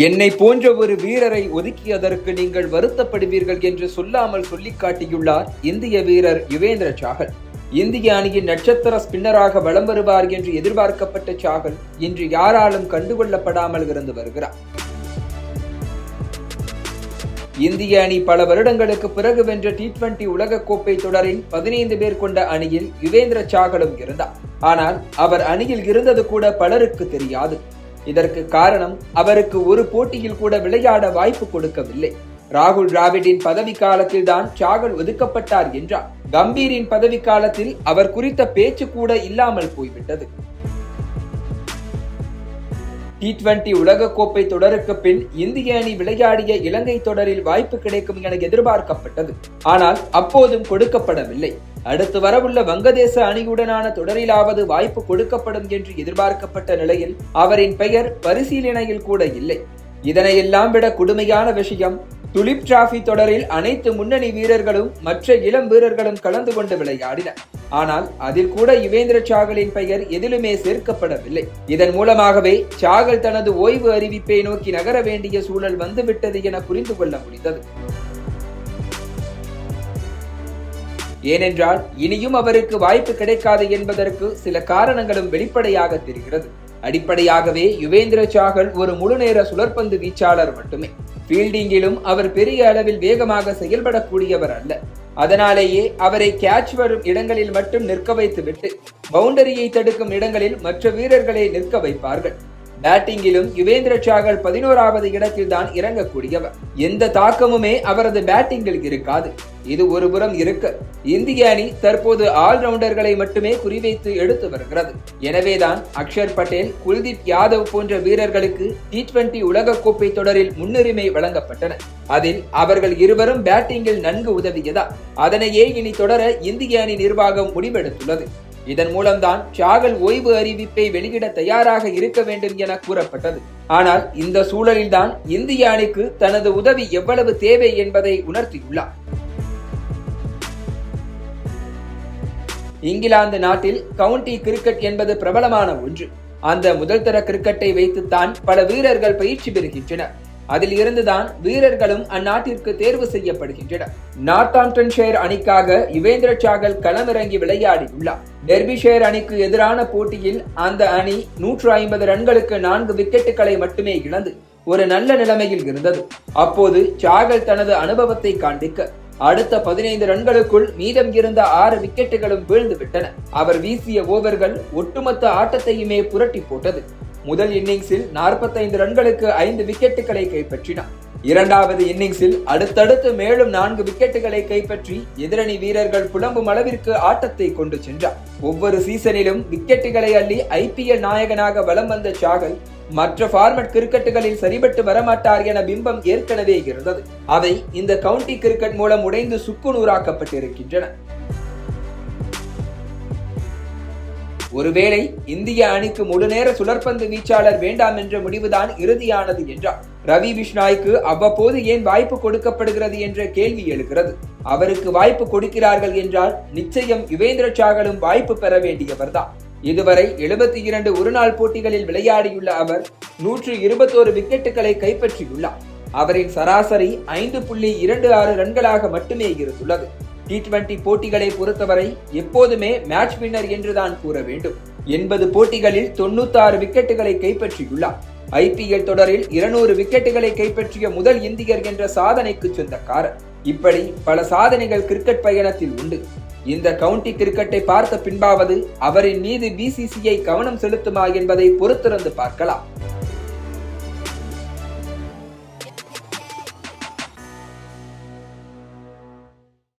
என்னை போன்ற ஒரு வீரரை ஒதுக்கியதற்கு நீங்கள் வருத்தப்படுவீர்கள் என்று சொல்லாமல் சொல்லி காட்டியுள்ளார் இந்திய வீரர் யுவேந்திர சாகல். இந்திய அணியின் நட்சத்திர ஸ்பின்னராக வலம் வருவார் என்று எதிர்பார்க்கப்பட்ட சாகல் இன்று யாராலும் கண்டுகொள்ளப்படாமல் இருந்து வருகிறார். இந்திய அணி பல வருடங்களுக்கு பிறகு வென்ற டி டுவெண்டி உலகக்கோப்பை தொடரின் பதினைந்து பேர் கொண்ட அணியில் யுவேந்திர சாகலும் இருந்தார். ஆனால் அவர் அணியில் இருந்தது கூட பலருக்கு தெரியாது. இதற்கு காரணம் அவருக்கு ஒரு போட்டியில் கூட விளையாட வாய்ப்பு கொடுக்கவில்லை. ராகுல் டிராவிடின் பதவி காலத்தில் தான் சாகல் ஒதுக்கப்பட்டார் என்றார். கம்பீரின் பதவி காலத்தில் அவர் குறித்த பேச்சு கூட இல்லாமல் போய்விட்டது. டி டுவெண்டி உலகக்கோப்பை தொடருக்கு பின் இந்திய அணி விளையாடிய இலங்கை தொடரில் வாய்ப்பு கிடைக்கும் என எதிர்பார்க்கப்பட்டது. ஆனால் அப்போதும் கொடுக்கப்படவில்லை. அடுத்து வரவுள்ள வங்கதேச அணியுடனான தொடரிலாவது வாய்ப்பு கொடுக்கப்படும் என்று எதிர்பார்க்கப்பட்ட நிலையில் அவரின் பெயர் பரிசீலனையில் கூட இல்லை. இதனையெல்லாம் விட கொடுமையான விஷயம் துலிப் டிராபி தொடரில் அனைத்து முன்னணி வீரர்களும் மற்ற இளம் வீரர்களும் கலந்து கொண்டு விளையாடினர். ஆனால் அதில் கூட யுவேந்திர சாகலின் பெயர் எதிலுமே சேர்க்கப்படவில்லை. இதன் மூலமாகவே சாகல் தனது ஓய்வு அறிவிப்பை நோக்கி நகர வேண்டிய சூழல் வந்துவிட்டது என புரிந்து கொள்ள முடிந்தது. ஏனென்றால் இனியும் அவருக்கு வாய்ப்பு கிடைக்காது என்பதற்கு சில காரணங்களும் வெளிப்படையாக தெரிகிறது. அடிப்படையாகவே யுவேந்திர சாகல் ஒரு முழுநேர சுழற்பந்து வீச்சாளர் மட்டுமே. ஃபீல்டிங்கிலும் அவர் பெரிய அளவில் வேகமாக செயல்படக்கூடியவர் அல்ல அதனாலேயே அவரை கேட்ச் வரும் இடங்களில் மட்டும் நிற்க வைத்துவிட்டு பவுண்டரியை தடுக்கும் இடங்களில் மற்ற வீரர்களை நிற்க வைப்பார்கள் பேட்டிங்கிலும் யுவேந்திர சாகல் பதினோராவது இடத்தில் தான் இறங்கக்கூடியவர். எந்த தாக்கமுமே அவரது பேட்டிங்கில் இருக்காது. இது ஒருபுறம் இருக்க. இந்திய அணி தற்போது ஆல்ரவுண்டர்களை மட்டுமே குறிவைத்து எடுத்து வருகிறது. எனவேதான் அக்ஷர் பட்டேல் குல்தீப் யாதவ் போன்ற வீரர்களுக்கு டி டுவெண்டி உலகக்கோப்பை தொடரில் முன்னுரிமை வழங்கப்பட்டன. அதில் அவர்கள் இருவரும் பேட்டிங்கில் நன்கு உதவியதா? அதனையே இனி தொடர இந்திய அணி நிர்வாகம் முடிவெடுத்துள்ளது. இதன் மூலம்தான் ஷாகல் ஓய்வு அறிவிப்பை வெளியிட தயாராக இருக்க வேண்டும் என கூறப்பட்டது. ஆனால் இந்த சூழலில்தான் இந்திய அணிக்கு தனது உதவி எவ்வளவு தேவை என்பதை உணர்த்தியுள்ளார். இங்கிலாந்து நாட்டில் கவுண்டி கிரிக்கெட் என்பது பிரபலமான ஒன்று. அந்த முதல் தர கிரிக்கெட்டை வைத்துத்தான் பல வீரர்கள் பயிற்சி பெறுகின்றனர். அதில் இருந்துதான் வீரர்களும் அந்நாட்டிற்கு தேர்வு செய்யப்படுகின்றனர். நார்த்தாம்டன்ஷேர் அணிக்காக யுவேந்திர சாகல் களமிறங்கி விளையாடியுள்ளார். டெர்பிஷேர் அணிக்கு எதிரான போட்டியில் அந்த அணி நூற்று ஐம்பது ரன்களுக்கு நான்கு விக்கெட்டுகளை மட்டுமே இழந்து ஒரு நல்ல நிலைமையில் இருந்தது. அப்போது சாகல் தனது அனுபவத்தை காண்பிக்க அடுத்த பதினைந்து ரன்களுக்குள் மீதம் இருந்த ஆறு விக்கெட்டுகளும் வீழ்ந்து விட்டன அவர் வீசிய ஓவர்கள் ஒட்டுமொத்த ஆட்டத்தையுமே புரட்டி போட்டது. முதல் இன்னிங்ஸில் நாற்பத்தைந்து ரன்களுக்கு ஐந்து விக்கெட்டுகளை கைப்பற்றினார் இரண்டாவது இன்னிங்ஸில் அடுத்தடுத்து மேலும் நான்கு விக்கெட்டுகளை கைப்பற்றி எதிரணி வீரர்கள் புலம்பும் அளவிற்கு ஆட்டத்தை கொண்டு சென்றார் ஒவ்வொரு சீசனிலும் விக்கெட்டுகளை அள்ளி ஐபிஎல் நாயகனாக வலம் வந்த சாகல் மற்ற ஃபார்மட் கிரிக்கெட்டுகளில் சரிபட்டு வரமாட்டார் என பிம்பம் ஏற்கனவே இருந்தது. அவை இந்த கவுண்டி கிரிக்கெட் மூலம் உடைந்து சுக்குநூறாக்கப்பட்டிருக்கின்றன ஒருவேளை இந்திய அணிக்கு முழுநேர சுழற்பந்து வீச்சாளர் வேண்டாம் என்ற முடிவுதான் இறுதியானது என்றார். ரவி பிஷ்னாய்க்கு அவ்வப்போது ஏன் வாய்ப்பு கொடுக்கப்படுகிறது என்ற கேள்வி எழுகிறது. அவருக்கு வாய்ப்பு கொடுக்கிறார்கள் என்றால் நிச்சயம் யுவேந்திர சாகலும் வாய்ப்பு பெற வேண்டியவர்தான். இதுவரை எழுபத்தி இரண்டு ஒருநாள் போட்டிகளில் விளையாடியுள்ள அவர் நூற்று இருபத்தோரு விக்கெட்டுகளை கைப்பற்றியுள்ளார். அவரின் சராசரி ஐந்து புள்ளி இரண்டு ஆறு ரன்களாக மட்டுமே இருந்துள்ளது. டி டுவெண்டி போட்டிகளை பொறுத்தவரை எப்போதுமே மேட்ச் வின்னர் என்றுதான் கூற வேண்டும். எண்பது போட்டிகளில் தொண்ணூத்தாறு விக்கெட்டுகளை கைப்பற்றியுள்ளார். ஐபிஎல் தொடரில் இருநூறு விக்கெட்டுகளை கைப்பற்றிய முதல் இந்தியர் என்ற சாதனைக்கு சொந்தக்காரர். இப்படி பல சாதனைகள் கிரிக்கெட் பயணத்தில் உண்டு. இந்த கவுண்டி கிரிக்கெட்டை பார்த்த பின்பாவது அவரின் மீது பிசிசிஐ கவனம் செலுத்துமா என்பதை பொறுத்திருந்து பார்க்கலாம்.